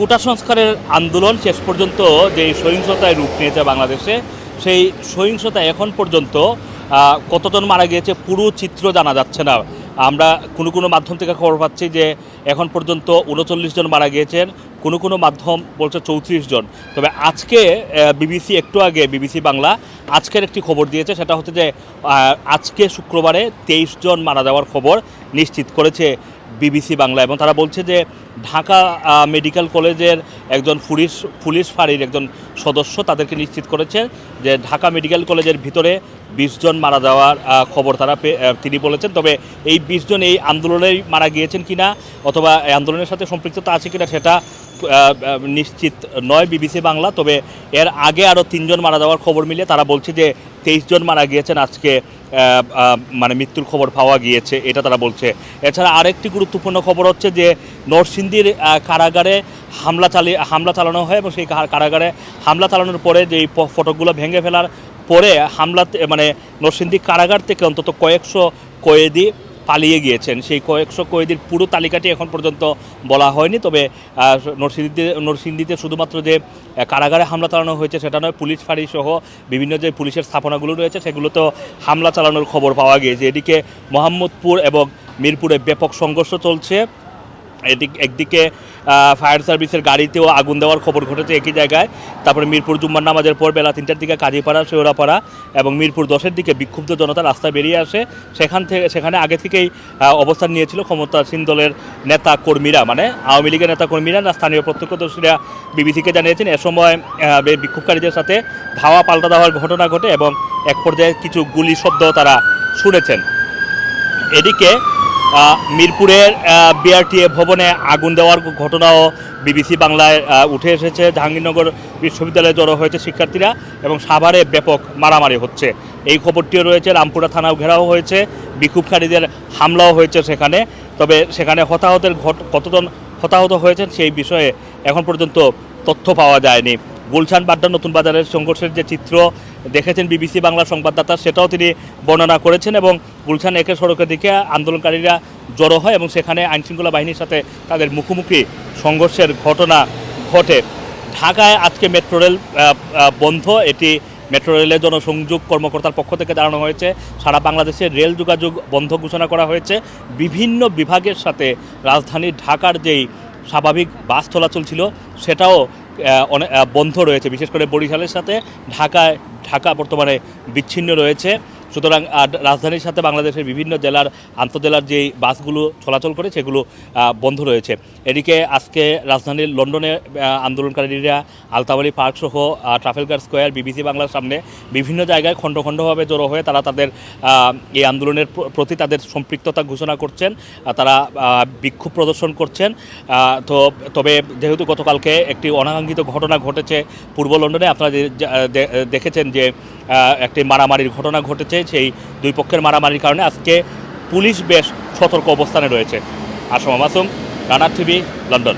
কোটা সংস্কারের আন্দোলন শেষ পর্যন্ত যে সহিংসতায় রূপ নিয়েছে বাংলাদেশে, সেই সহিংসতা এখন পর্যন্ত কতজন মারা গিয়েছে পুরো চিত্র জানা যাচ্ছে না। আমরা কোনো কোনো মাধ্যম থেকে খবর পাচ্ছি যে এখন পর্যন্ত উনচল্লিশ জন মারা গিয়েছেন, কোনো কোনো মাধ্যম বলছে চৌত্রিশ জন। তবে আজকে বিবিসি একটু আগে বিবিসি বাংলা আজকের একটি খবর দিয়েছে, সেটা হচ্ছে যে আজকে শুক্রবারে তেইশ জন মারা যাওয়ার খবর নিশ্চিত করেছে বিবিসি বাংলা এবং তারা বলছে যে ঢাকা মেডিকেল কলেজের একজন পুলিশ পুলিশ ফাঁড়ির একজন সদস্য তাদেরকে নিশ্চিত করেছে যে ঢাকা মেডিকেল কলেজের ভিতরে বিশ জন মারা যাওয়ার খবর তারা তিনি বলেছেন। তবে এই বিশ জন এই আন্দোলনেই মারা গিয়েছেন কিনা অথবা এই আন্দোলনের সাথে সম্পৃক্ততা আছে কিনা সেটা নিশ্চিত নয়, বিবিসি বাংলা। তবে এর আগে আরও তিনজন মারা যাওয়ার খবর মিলে তারা বলছে যে তেইশ জন মারা গিয়েছেন, আজকে মানে মৃত্যুর খবর পাওয়া গিয়েছে, এটা তারা বলছে। এছাড়া আরেকটি গুরুত্বপূর্ণ খবর হচ্ছে যে নরসিংদীর কারাগারে হামলা চালিয়ে হামলা চালানো হয় এবং সেই কারাগারে হামলা চালানোর পরে যে ফটকগুলো ভেঙে ফেলার পরে হামলা মানে নরসিংদী কারাগার থেকে অন্তত কয়েকশো কয়েদি পালিয়ে গিয়েছেন। সেই কয়েকশো কয়েদির পুরো তালিকাটি এখন পর্যন্ত বলা হয়নি। তবে নরসিন্দিতে নরসিংদীতে শুধুমাত্র যে কারাগারে হামলা চালানো হয়েছে সেটা নয়, পুলিশ ফাঁড়ি সহ বিভিন্ন যে পুলিশের স্থাপনাগুলো রয়েছে, সেগুলোতেও হামলা চালানোর খবর পাওয়া গিয়েছে। এদিকে মোহাম্মদপুর এবং মিরপুরে ব্যাপক সংঘর্ষ চলছে। এদিক একদিকে ফায়ার সার্ভিসের গাড়িতেও আগুন দেওয়ার খবর ঘটেছে একই জায়গায়। তারপরে মিরপুর জুম্মার নামাজের পর বেলা তিনটার দিকে কাজীপাড়া, শেওড়াপাড়া এবং মিরপুর দশের দিকে বিক্ষুব্ধ জনতা রাস্তায় বেরিয়ে আসে। সেখান থেকে সেখানে আগে থেকেই অবস্থান নিয়েছিল ক্ষমতাসীন দলের নেতা কর্মীরা মানে আওয়ামী লীগের নেতা কর্মীরা না, স্থানীয় প্রত্যক্ষদর্শীরা বিবিসিকে জানিয়েছেন, এ সময় বিক্ষোভকারীদের সাথে ধাওয়া পাল্টা দেওয়ার ঘটনা ঘটে এবং এক পর্যায়ে কিছু গুলি শব্দ তারা শুনেছেন। এদিকে মিরপুরের বিআরটিএ ভবনে আগুন দেওয়ার ঘটনাও বিবিসি বাংলায় উঠে এসেছে। জাহাঙ্গীরনগর বিশ্ববিদ্যালয়ে জড়ো হয়েছে শিক্ষার্থীরা এবং সাভারে ব্যাপক মারামারি হচ্ছে। এই খবরটিও রয়েছে, রামপুরা থানাও ঘেরাও হয়েছে, বিক্ষোভকারীদের হামলাও হয়েছে সেখানে। তবে সেখানে হতাহতের কতজন হতাহত হয়েছেন সেই বিষয়ে এখন পর্যন্ত তথ্য পাওয়া যায়নি। গুলশান বাড্ডা নতুন বাজারের সংঘর্ষের যে চিত্র দেখেছেন বিবিসি বাংলা সংবাদদাতা, সেটাও তিনি বর্ণনা করেছেন এবং গুলশান একের সড়কের দিকে আন্দোলনকারীরা জড়ো হয় এবং সেখানে আইনশৃঙ্খলা বাহিনীর সাথে তাদের মুখোমুখি সংঘর্ষের ঘটনা ঘটে। ঢাকায় আজকে মেট্রো রেল বন্ধ। এটি মেট্রো রেলের জনসংযোগ কর্মকর্তার পক্ষ থেকে জানানো হয়েছে। সারা বাংলাদেশে রেল যোগাযোগ বন্ধ ঘোষণা করা হয়েছে। বিভিন্ন বিভাগের সাথে রাজধানী ঢাকার যেই স্বাভাবিক বাস চলাচল ছিল, সেটাও বন্ধ রয়েছে। বিশেষ করে বরিশালের সাথে ঢাকায় ঢাকা বর্তমানে বিচ্ছিন্ন রয়েছে। সুতরাং রাজধানীর সাথে বাংলাদেশের বিভিন্ন জেলার, আন্তজেলার যেই বাসগুলো চলাচল করে সেগুলো বন্ধ রয়েছে। এদিকে আজকে রাজধানীর লন্ডনে আন্দোলনকারীরা আলতাবাড়ি পার্ক সহ ট্রাফেলগার স্কোয়ার, বিবিসি বাংলার সামনে বিভিন্ন জায়গায় খণ্ড খণ্ডভাবে জড়ো হয়ে তারা তাদের এই আন্দোলনের প্রতি তাদের সম্পৃক্ততা ঘোষণা করছেন তারা বিক্ষোভ প্রদর্শন করছেন। তো, তবে যেহেতু গতকালকে একটি অনাকাঙ্ক্ষিত ঘটনা ঘটেছে পূর্ব লন্ডনে, আপনারা দেখেছেন যে একটি মারামারির ঘটনা ঘটেছে। সেই দুই পক্ষের মারামারির কারণে আজকে পুলিশ বেশ সতর্ক অবস্থানে রয়েছে। আসম মাসুম রানার টিভি, লন্ডন।